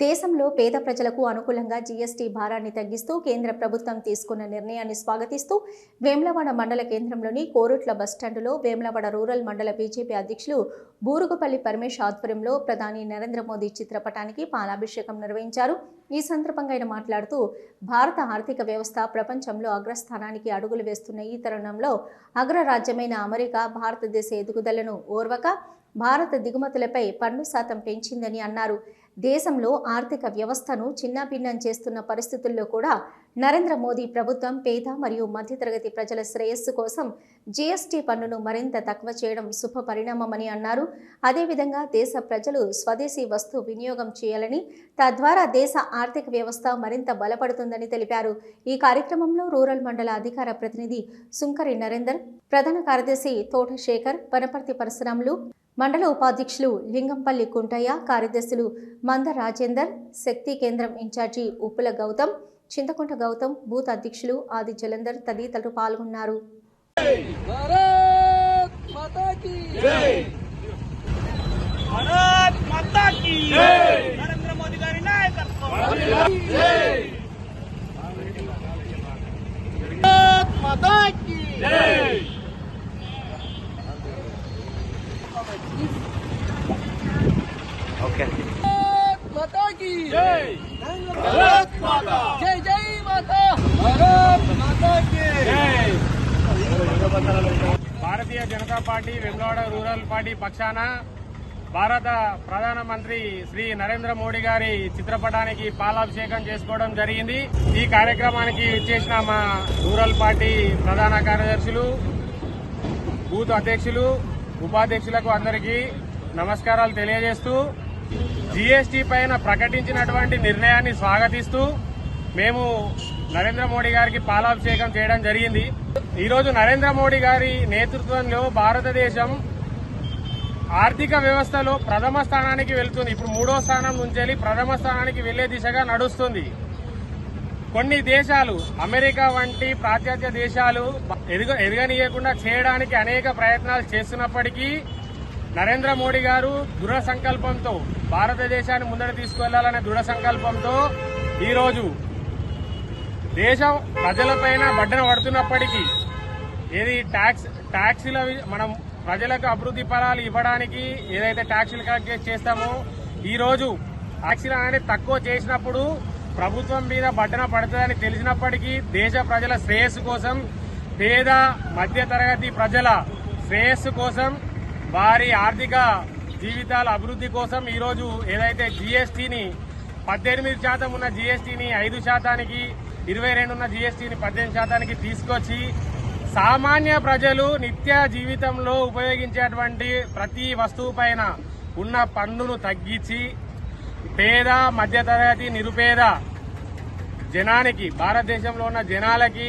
దేశంలో పేద ప్రజలకు అనుకూలంగా జీఎస్టీ భారాన్ని తగ్గిస్తూ కేంద్ర ప్రభుత్వం తీసుకున్న నిర్ణయాన్ని స్వాగతిస్తూ వేమ్లవాడ మండల కేంద్రంలోని కోరుట్ల బస్టాండులో వేమ్లవాడ రూరల్ మండల బీజేపీ అధ్యక్షులు బూరుగుపల్లి పరమేష్ ఆధ్వర్యంలో ప్రధాని నరేంద్ర మోదీ చిత్రపటానికి పాలాభిషేకం నిర్వహించారు. ఈ సందర్భంగా ఆయన మాట్లాడుతూ భారత ఆర్థిక వ్యవస్థ ప్రపంచంలో అగ్రస్థానానికి అడుగులు వేస్తున్న ఈ తరుణంలో అగ్రరాజ్యమైన అమెరికా భారతదేశ ఎదుగుదలను ఓర్వక భారత దిగుమతులపై పన్ను శాతం పెంచిందని అన్నారు. దేశంలో ఆర్థిక వ్యవస్థను చిన్నాభిన్నం చేస్తున్న పరిస్థితుల్లో కూడా నరేంద్ర మోదీ ప్రభుత్వం పేద మరియు మధ్యతరగతి ప్రజల శ్రేయస్సు కోసం జీఎస్టీ పన్నును మరింత తక్కువ చేయడం శుభ పరిణామమని అన్నారు. అదేవిధంగా దేశ ప్రజలు స్వదేశీ వస్తు వినియోగం చేయాలని తద్వారా దేశ ఆర్థిక వ్యవస్థ మరింత బలపడుతుందని తెలిపారు. ఈ కార్యక్రమంలో రూరల్ మండల అధికార ప్రతినిధి సుంకరి నరేందర్ ప్రధాన కార్యదర్శి తోట శేఖర్ వనపర్తి పరశురాములు మండల ఉపాధ్యక్షులు లింగంపల్లి కుంటయ్య కార్యదర్శులు మంద రాజేందర్ శక్తి కేంద్రం in charge Uppula Gautam Chintakunta Gautam booth అధ్యక్షులు ఆది జలందర్ తదితరులు పాల్గొన్నారు. మోదీ గారి నాయకత్వం माता की భారత్ మాతా जय जय माता भारत माता की Bharatiya Janata Party Vemulawada rural party పక్షాన భారత ప్రధానమంత్రి శ్రీ నరేంద్ర మోడీ గారి చిత్రపటానికి పాలాభిషేకం చేసుకోవడం జరిగింది ఈ కార్యక్రమానికి ఇచ్చేసిన మా రూరల్ పార్టీ ప్రధాన కార్యదర్శులు బూత్ అధ్యక్షులు ఉపాధ్యక్షులకు అందరికీ నమస్కారాలు తెలియజేస్తూ జీఎస్టీ పైన ప్రకటించినటువంటి నిర్ణయాన్ని స్వాగతిస్తూ మేము నరేంద్ర మోడీ గారికి పాలాభిషేకం చేయడం జరిగింది. ఈరోజు నరేంద్ర మోడీ గారి నేతృత్వంలో భారతదేశం ఆర్థిక వ్యవస్థలో ప్రథమ స్థానానికి వెళ్తుంది. ఇప్పుడు మూడో స్థానం నుంచి ప్రథమ స్థానానికి వెళ్ళే దిశగా నడుస్తుంది. కొన్ని దేశాలు అమెరికా వంటి పాశ్చాత్య దేశాలు ఎదుగ ఎదగనీయకుండా చేయడానికి అనేక ప్రయత్నాలు చేస్తున్నప్పటికీ నరేంద్ర మోడీ గారు దృఢ సంకల్పంతో భారతదేశాన్ని ముందర తీసుకువెళ్ళాలనే దృఢ సంకల్పంతో ఈరోజు దేశం ప్రజలపైన బడ్డన పడుతున్నప్పటికీ ఏది ట్యాక్స్ ట్యాక్సీల మనం ప్రజలకు అభివృద్ధి ఫలాలు ఇవ్వడానికి ఏదైతే ట్యాక్సీలు కలెక్ట్ చేస్తామో ఈరోజు ట్యాక్సీలు అనేది తక్కువ చేసినప్పుడు ప్రభుత్వం మీద బడ్డన పడుతుందని తెలిసినప్పటికీ దేశ ప్రజల శ్రేయస్సు కోసం పేద మధ్య తరగతి ప్రజల శ్రేయస్సు కోసం వారి ఆర్థిక జీవితాల అభివృద్ధి కోసం ఈరోజు ఏదైతే జీఎస్టీని పద్దెనిమిది శాతం ఉన్న జీఎస్టీని ఐదు శాతానికి ఇరవై రెండు ఉన్న జీఎస్టీని పద్దెనిమిది శాతానికి తీసుకొచ్చి సామాన్య ప్రజలు నిత్య జీవితంలో ఉపయోగించేటువంటి ప్రతి వస్తువు పైన ఉన్న పన్నును తగ్గించి పేద మధ్యతరగతి నిరుపేద జనానికి భారతదేశంలో ఉన్న జనాలకి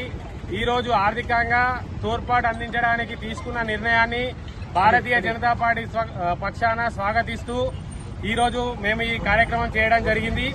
ఈరోజు ఆర్థికంగా తోడ్పాటు అందించడానికి తీసుకున్న నిర్ణయాన్ని భారతీయ జనతా పార్టీ పక్షాన స్వాగతిస్తూ ఈరోజు మేము ఈ కార్యక్రమం చేయడం జరిగింది.